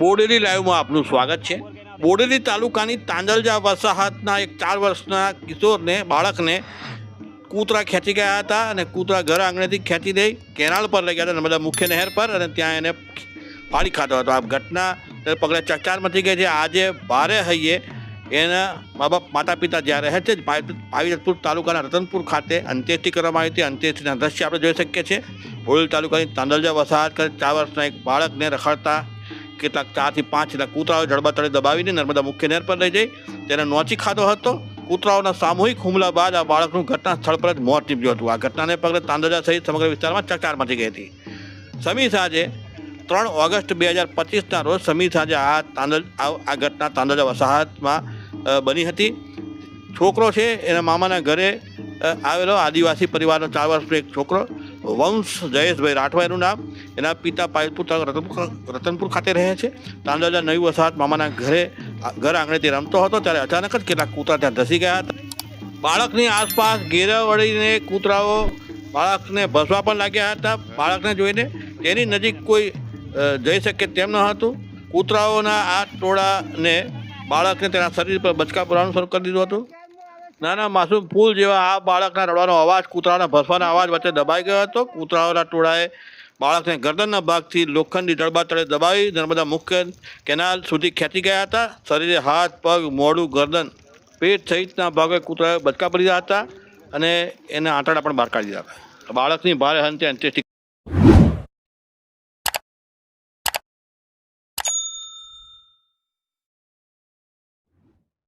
બોડેલી લાઈવમાં આપનું સ્વાગત છે. બોડેલી તાલુકાની તાંદલજા વસાહતના એક ચાર વર્ષના કિશોરને, બાળકને કૂતરા ખેંચી ગયા હતા અને કૂતરા ઘર આંગણેથી ખેંચી દઈ કેનાલ પર લઈ ગયા હતા, નર્મદા મુખ્ય નહેર પર અને ત્યાં એને ફાડી ખાતો હતો. આ ઘટના પગલે ચકચાર મચી ગઈ છે. આજે ભારે હૈયે એના મા બાપ માતા પિતા જ્યાં રહે છે પાવીજતપુર તાલુકાના રતનપુર ખાતે અંત્યેષ્ટિ કરવામાં આવી હતી. અંત્યેષ્ટિના દ્રશ્ય આપણે જોઈ શકીએ છીએ. બોડેલી તાલુકાની તાંદલજા વસાહત ચાર વર્ષના એક બાળકને રખડતા કેટલાક ચારથી પાંચ જેટલા કૂતરાઓ જડબા તળે દબાવીને નર્મદા મુખ્ય નહેર પર લઈ જઈ. તેને નોચી ખાધો હતો. કૂતરાઓના સામૂહિક હુમલા બાદ આ બાળકનું ઘટના સ્થળ પર જ મોત નીપજ્યું હતું. આ ઘટનાને પગલે તાંદલજા સહિત સમગ્ર વિસ્તારમાં ચકચાર મચી ગઈ હતી. સમી સાંજે ત્રણ ઓગસ્ટ બે હજાર પચીસના રોજ સમી સાંજે આ તાંદજ આ ઘટના તાંદોજા વસાહતમાં બની હતી. છોકરો છે, એના મામાના ઘરે આવેલો આદિવાસી પરિવારનો ચાર વર્ષનો એક છોકરો. વંશ જયેશભાઈ રાઠવાઈનું નામ. એના પિતા પાયલપુર રતનપુર ખાતે રહે છે. તાંડાજા નવી વસાહત મામાના ઘરે ઘર આંગણેથી રમતો હતો, ત્યારે અચાનક જ કેટલાક કૂતરા ત્યાં ધસી ગયા હતા. બાળકની આસપાસ ઘેરા વળીને કૂતરાઓ બાળકને ભસવા પણ લાગ્યા હતા. બાળકને જોઈને તેની નજીક કોઈ જઈ શકે તેમ ન હતું. કૂતરાઓના આ ટોળાને બાળકને તેના શરીર પર બચકા પુરાવાનું શરૂ કરી દીધું હતું. નાના માસૂમ ફૂલ જેવા આ બાળકના રડવાનો અવાજ, કૂતરાના ભસવાના અવાજ વચ્ચે દબાઈ ગયો હતો. કૂતરાઓના ટોળાએ બાળકને ગરદનના ભાગથી લોખંડની જડબા તળે દબાવી નર્મદા મુખ્ય કેનાલ સુધી ખેંચી ગયા હતા. શરીરે હાથ, પગ મોડું ગરદન, પેટ સહિતના ભાગે કૂતરાએ બચકા પડી હતા અને એના આંટડા પણ બહાર કાઢી દીધા હતા. બાળકની ભારે હંતે અંત્યેષ્ટિ